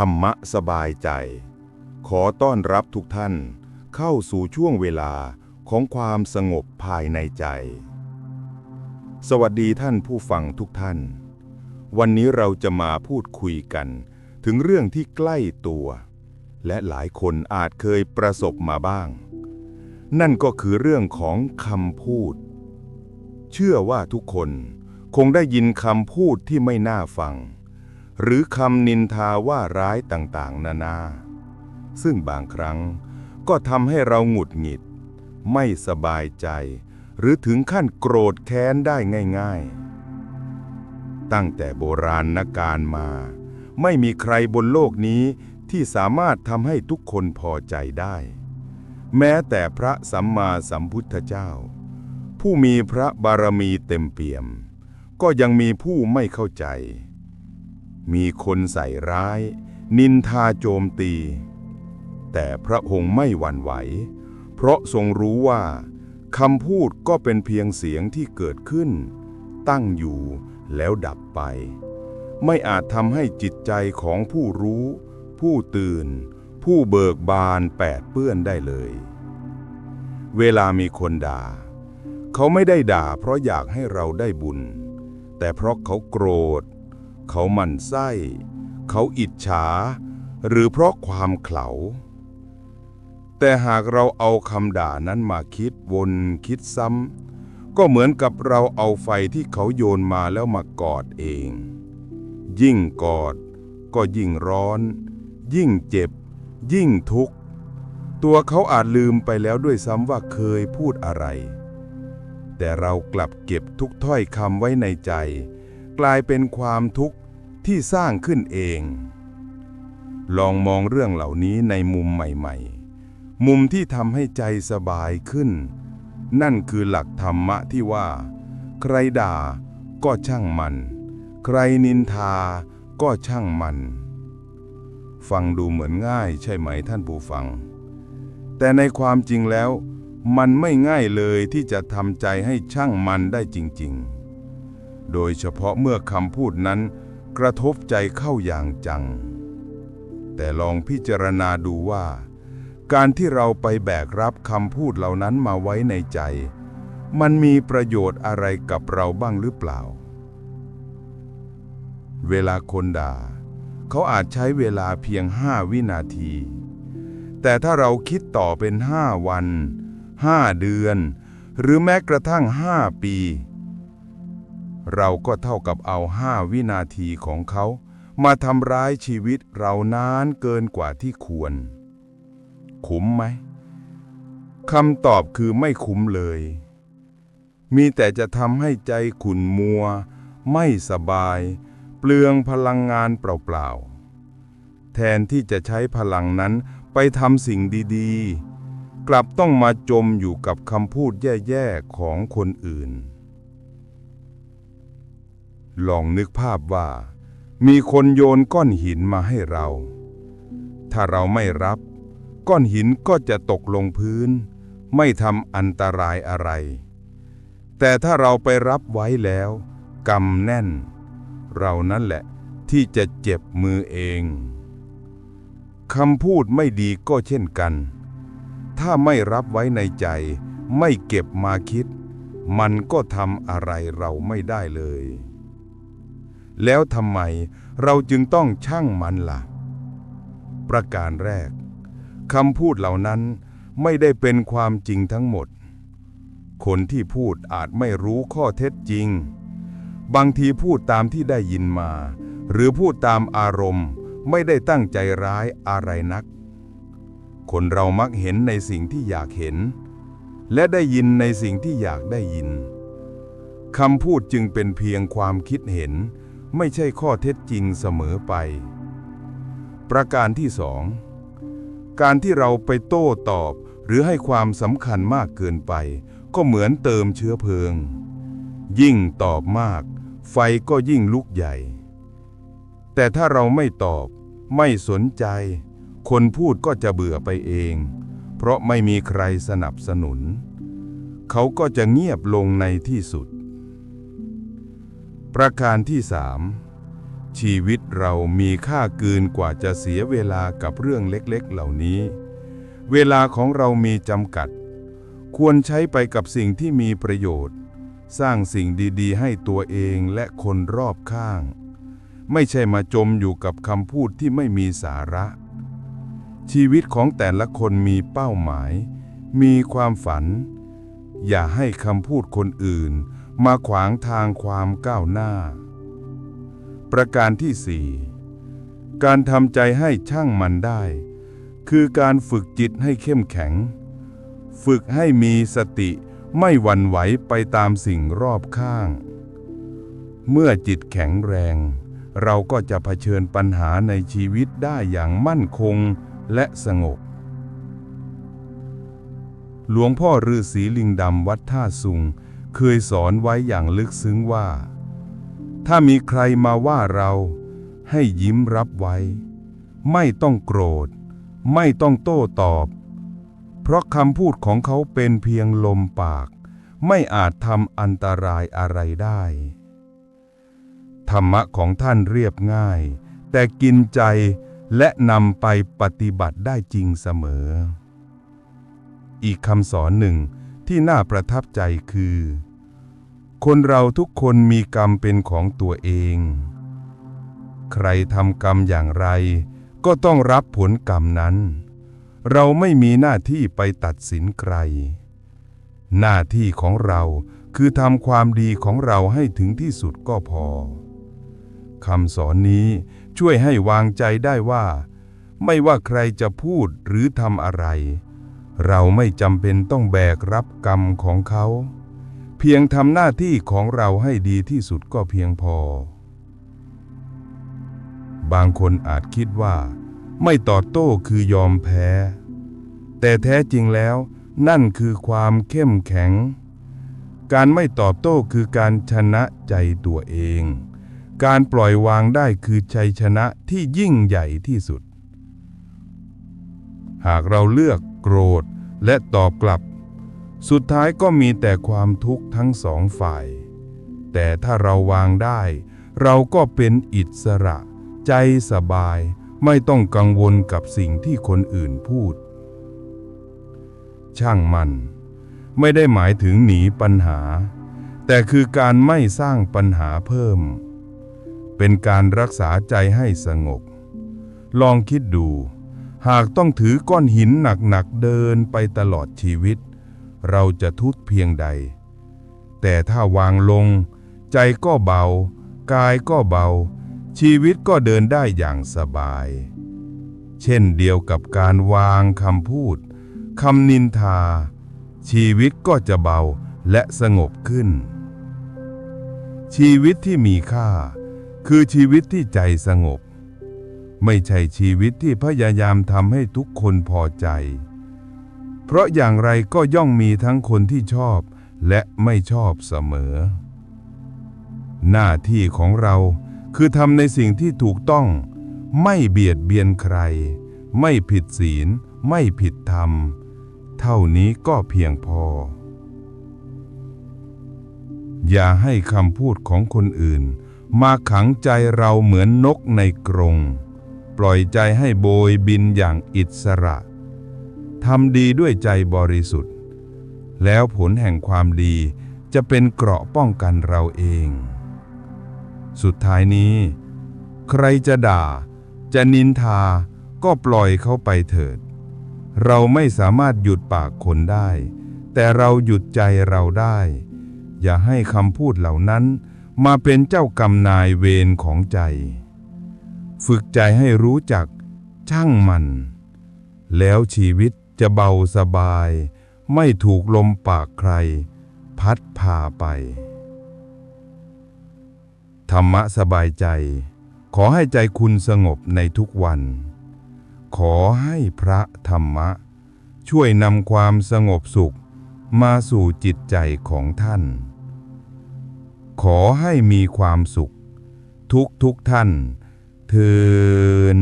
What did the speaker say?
ธรรมะสบายใจ ขอต้อนรับทุกท่านเข้าสู่ช่วงเวลาของความสงบภายในใจ สวัสดีท่านผู้ฟังทุกท่าน วันนี้เราจะมาพูดคุยกันถึงเรื่องที่ใกล้ตัว และหลายคนอาจเคยประสบมาบ้าง นั่นก็คือเรื่องของคำพูด เชื่อว่าทุกคนคงได้ยินคำพูดที่ไม่น่าฟัง หรือคำนินทาว่าร้ายต่างๆ นานา ซึ่งบางครั้งก็ทำให้เราหงุดหงิด ไม่สบายใจ หรือถึงขั้นโกรธแค้นได้ง่าย ๆ ตั้งแต่โบราณนการมา ไม่มีใครบนโลกนี้ที่สามารถทำให้ทุกคนพอใจได้ แม้แต่พระสัมมาสัมพุทธเจ้า ผู้มีพระบารมีเต็มเปี่ยม ก็ยังมีผู้ไม่เข้าใจ มีคนใส่ร้าย นินทาโจมตี แต่พระองค์ไม่หวั่นไหว เพราะทรงรู้ว่าคำพูดก็เป็นเพียงเสียงที่เกิดขึ้น ตั้งอยู่แล้วดับไป ไม่อาจทำให้จิตใจของผู้รู้ ผู้ตื่น ผู้เบิกบานแปดเปื้อนได้เลย เวลามีคนด่า เขาไม่ได้ด่าเพราะอยากให้เราได้บุญ แต่เพราะเขาโกรธ เขาหมั่นไส้ เขาอิจฉา หรือเพราะความเขลาแต่หากเราเอาคำด่านั้นมาคิดวนคิดซ้ำก็เหมือนกับเราเอาไฟที่เขาโยนมาแล้วมากอดเอง ยิ่งกอดก็ยิ่งร้อน ยิ่งเจ็บ ยิ่งทุกข์ ตัวเขาอาจลืมไปแล้วด้วยซ้ำว่าเคยพูดอะไร แต่เรากลับเก็บทุกถ้อยคำไว้ในใจ กลายเป็นความทุกข์ที่สร้างขึ้นเอง ลองมองเรื่องเหล่านี้ในมุมใหม่ๆ มุมที่ทำให้ใจสบายขึ้น นั่นคือหลักธรรมะที่ว่า ใครด่าก็ช่างมัน ใครนินทาก็ช่างมัน ฟังดูเหมือนง่ายใช่ไหมท่านผู้ฟัง แต่ในความจริงแล้ว มันไม่ง่ายเลยที่จะทำใจให้ช่างมันได้จริง ๆ โดยเฉพาะเมื่อคำพูดนั้นกระทบใจเข้าอย่างจัง แต่ลองพิจารณาดูว่า การที่เราไปแบกรับคำพูดเหล่านั้นมาไว้ในใจ มันมีประโยชน์อะไรกับเราบ้างหรือเปล่า เวลาคนด่า เขาอาจใช้เวลาเพียงห้าวินาที แต่ถ้าเราคิดต่อเป็นห้าวันห้าเดือน หรือแม้กระทั่งห้าปี เราก็เท่ากับเอาห้าวินาทีของเขา มาทำร้ายชีวิตเรานานเกินกว่าที่ควร คุ้มไหมคำตอบคือไม่คุ้มเลย มีแต่จะทำให้ใจขุ่นมัว ไม่สบาย เปลืองพลังงานเปล่าๆ แทนที่จะใช้พลังนั้นไปทำสิ่งดีๆ กลับต้องมาจมอยู่กับคำพูดแย่ๆของคนอื่น ลองนึกภาพว่า มีคนโยนก้อนหินมาให้เรา ถ้าเราไม่รับ ก้อนหินก็จะตกลงพื้น ไม่ทำอันตรายอะไร แต่ถ้าเราไปรับไว้แล้วกำแน่น เรานั่นแหละที่จะเจ็บมือเองคำพูดไม่ดีก็เช่นกัน ถ้าไม่รับไว้ในใจ ไม่เก็บมาคิด มันก็ทำอะไรเราไม่ได้เลย แล้วทำไมเราจึงต้องช่างมันล่ะ ประการแรกคำพูดเหล่านั้นไม่ได้เป็นความจริงทั้งหมด คนที่พูดอาจไม่รู้ข้อเท็จจริง บางทีพูดตามที่ได้ยินมา หรือพูดตามอารมณ์ไม่ได้ตั้งใจร้ายอะไรนัก คนเรามักเห็นในสิ่งที่อยากเห็น และได้ยินในสิ่งที่อยากได้ยินคำพูดจึงเป็นเพียงความคิดเห็น ไม่ใช่ข้อเท็จจริงเสมอไป ประการที่สองการที่เราไปโต้ตอบหรือให้ความสำคัญมากเกินไป ก็เหมือนเติมเชื้อเพลิง ยิ่งตอบมาก ไฟก็ยิ่งลุกใหญ่ แต่ถ้าเราไม่ตอบ ไม่สนใจ คนพูดก็จะเบื่อไปเอง เพราะไม่มีใครสนับสนุน เขาก็จะเงียบลงในที่สุด ประการที่สามชีวิตเรามีค่าเกินกว่าจะเสียเวลากับเรื่องเล็กๆเหล่านี้ เวลาของเรามีจำกัด ควรใช้ไปกับสิ่งที่มีประโยชน์ สร้างสิ่งดีๆ ให้ตัวเองและคนรอบข้าง ไม่ใช่มาจมอยู่กับคำพูดที่ไม่มีสาระ ชีวิตของแต่ละคนมีเป้าหมาย มีความฝัน อย่าให้คำพูดคนอื่น มาขวางทางความก้าวหน้า ประการที่สี่การทำใจให้ช่างมันได้ คือการฝึกจิตให้เข้มแข็ง ฝึกให้มีสติไม่หวั่นไหวไปตามสิ่งรอบข้าง เมื่อจิตแข็งแรง เราก็จะเผชิญปัญหาในชีวิตได้อย่างมั่นคงและสงบ หลวงพ่อฤาษีลิงดำวัดท่าสุง เคยสอนไว้อย่างลึกซึ้งว่า ถ้ามีใครมาว่าเราให้ยิ้มรับไว้ ไม่ต้องโกรธ ไม่ต้องโต้ตอบ เพราะคำพูดของเขาเป็นเพียงลมปาก ไม่อาจทำอันตรายอะไรได้ ธรรมะของท่านเรียบง่าย แต่กินใจและนำไปปฏิบัติได้จริงเสมอ อีกคำสอนหนึ่ง ที่น่าประทับใจคือ คนเราทุกคนมีกรรมเป็นของตัวเอง ใครทำกรรมอย่างไร ก็ต้องรับผลกรรมนั้น เราไม่มีหน้าที่ไปตัดสินใคร หน้าที่ของเราคือทำความดีของเราให้ถึงที่สุดก็พอคำสอนนี้ช่วยให้วางใจได้ว่า ไม่ว่าใครจะพูดหรือทำอะไร เราไม่จำเป็นต้องแบกรับกรรมของเขา เพียงทำหน้าที่ของเราให้ดีที่สุดก็เพียงพอ บางคนอาจคิดว่า ไม่ตอบโต้คือยอมแพ้ แต่แท้จริงแล้วนั่นคือความเข้มแข็ง การไม่ตอบโต้คือการชนะใจตัวเอง การปล่อยวางได้คือชัยชนะที่ยิ่งใหญ่ที่สุด หากเราเลือก โกรธและตอบกลับ สุดท้ายก็มีแต่ความทุกข์ทั้งสองฝ่าย แต่ถ้าเราวางได้ เราก็เป็นอิสระ ใจสบาย ไม่ต้องกังวลกับสิ่งที่คนอื่นพูด ช่างมัน ไม่ได้หมายถึงหนีปัญหา แต่คือการไม่สร้างปัญหาเพิ่ม เป็นการรักษาใจให้สงบ ลองคิดดู หากต้องถือก้อนหินหนักๆเดินไปตลอดชีวิต เราจะทุกข์เพียงใด แต่ถ้าวางลง ใจก็เบา กายก็เบา ชีวิตก็เดินได้อย่างสบาย เช่นเดียวกับการวางคำพูดคำนินทา ชีวิตก็จะเบาและสงบขึ้น ชีวิตที่มีค่า คือชีวิตที่ใจสงบ ไม่ใช่ชีวิตที่พยายามทำให้ทุกคนพอใจ เพราะอย่างไรก็ย่อมมีทั้งคนที่ชอบและไม่ชอบเสมอ หน้าที่ของเราคือทำในสิ่งที่ถูกต้อง ไม่เบียดเบียนใคร ไม่ผิดศีล ไม่ผิดธรรม เท่านี้ก็เพียงพอ อย่าให้คำพูดของคนอื่น มาขังใจเราเหมือนนกในกรง ปล่อยใจให้โบยบินอย่างอิสระทำดีด้วยใจบริสุทธิ์ แล้วผลแห่งความดีจะเป็นเกราะป้องกันเราเอง สุดท้ายนี้ ใครจะด่า จะนินทาก็ปล่อยเขาไปเถิด เราไม่สามารถหยุดปากคนได้ แต่เราหยุดใจเราได้ อย่าให้คำพูดเหล่านั้นมาเป็นเจ้ากรรมนายเวรของใจ ฝึกใจให้รู้จักช่างมัน แล้วชีวิตจะเบาสบาย ไม่ถูกลมปากใคร พัดพาไป ธรรมะสบายใจ ขอให้ใจคุณสงบในทุกวัน ขอให้พระธรรมะ ช่วยนำความสงบสุขมาสู่จิตใจของท่าน ขอให้มีความสุข ทุกทุกท่าน ทืน